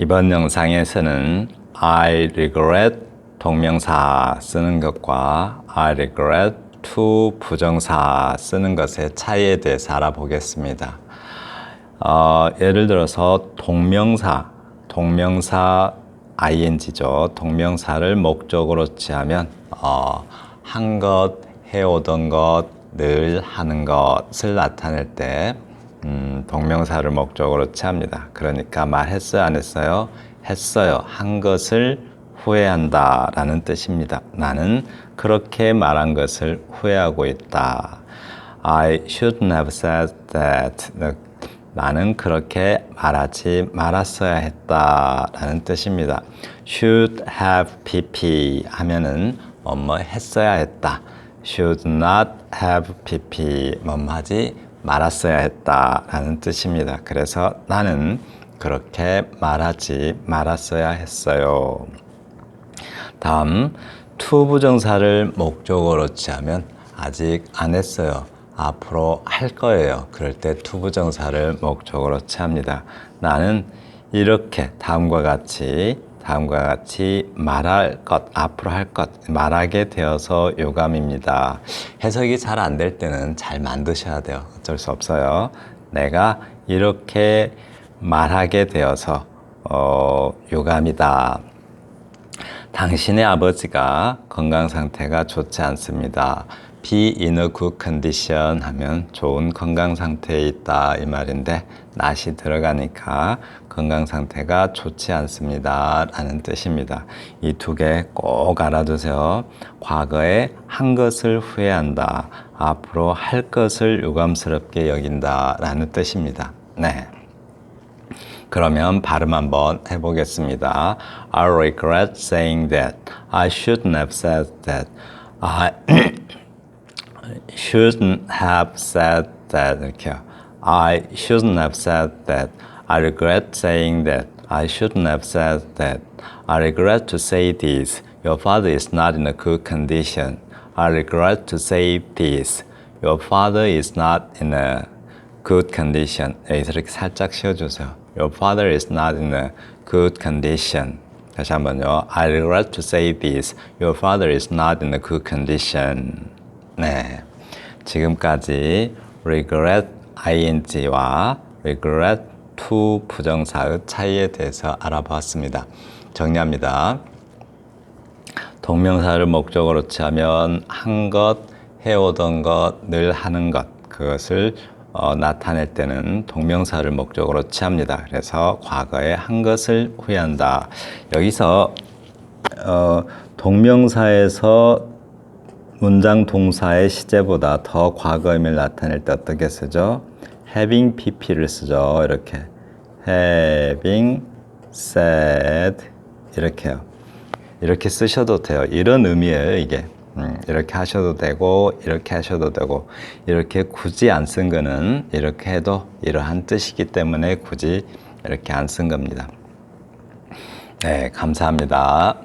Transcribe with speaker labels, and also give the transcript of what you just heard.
Speaker 1: 이번 영상에서는 I regret 동명사 쓰는 것과 I regret to 부정사 쓰는 것의 차이에 대해서 알아보겠습니다. 어, 예를 들어서 동명사, 동명사 ing죠. 동명사를 목적으로 취하면 어, 한 것, 해오던 것, 늘 하는 것을 나타낼 때 음, 동명사를 목적으로 취합니다. 그러니까 말했어요, 안 했어요? 했어요. 한 것을 후회한다 라는 뜻입니다. 나는 그렇게 말한 것을 후회하고 있다. I shouldn't have said that. 나는 그렇게 말하지 말았어야 했다 라는 뜻입니다. should have pp 하면은 뭐뭐 했어야 했다. should not have pp 뭐뭐 하지 말았어야 했다 라는 뜻입니다. 그래서 나는 그렇게 말하지 말았어야 했어요. 다음 to 부정사를 목적어로 취하면 아직 안 했어요. 앞으로 할 거예요. 그럴 때 to 부정사를 목적어로 취합니다. 나는 이렇게 다음과 같이 다음과 같이 말할 것, 앞으로 할 것, 말하게 되어서 요감입니다. 해석이 잘 안 될 때는 잘 만드셔야 돼요. 어쩔 수 없어요. 내가 이렇게 말하게 되어서 어, 요감이다. 당신의 아버지가 건강 상태가 좋지 않습니다. Be in a good condition 하면 좋은 건강 상태에 있다 이 말인데 낫이 들어가니까 건강 상태가 좋지 않습니다 라는 뜻입니다. 이 두 개 꼭 알아두세요. 과거에 한 것을 후회한다. 앞으로 할 것을 유감스럽게 여긴다 라는 뜻입니다. 네. 그러면 발음 한번 해보겠습니다. I regret saying that. I shouldn't have said that. I shouldn't have said that. 이렇게요. I shouldn't have said that. I regret saying that. I shouldn't have said that. I regret to say this. Your father is not in a good condition. I regret to say this. Your father is not in a good condition. 여기서 이렇게 살짝 씌워주세요. Your father is not in a good condition. 다시 한번요. I regret to say this. Your father is not in a good condition. 네. 지금까지 regret ing와 regret to 부정사의 차이에 대해서 알아보았습니다. 정리합니다. 동명사를 목적으로 취하면 한 것, 해오던 것, 늘 하는 것 그것을 어, 나타낼 때는 동명사를 목적으로 취합니다. 그래서 과거에 한 것을 후회한다. 여기서 어, 동명사에서 문장 동사의 시제보다 더 과거 의미를 나타낼 때 어떻게 쓰죠? having pp를 쓰죠. 이렇게 having said 이렇게요. 이렇게 쓰셔도 돼요. 이런 의미예요, 이게. 음, 이렇게 하셔도 되고 이렇게 하셔도 되고 이렇게 굳이 안 쓴 거는 이렇게 해도 이러한 뜻이기 때문에 굳이 이렇게 안 쓴 겁니다. 네, 감사합니다.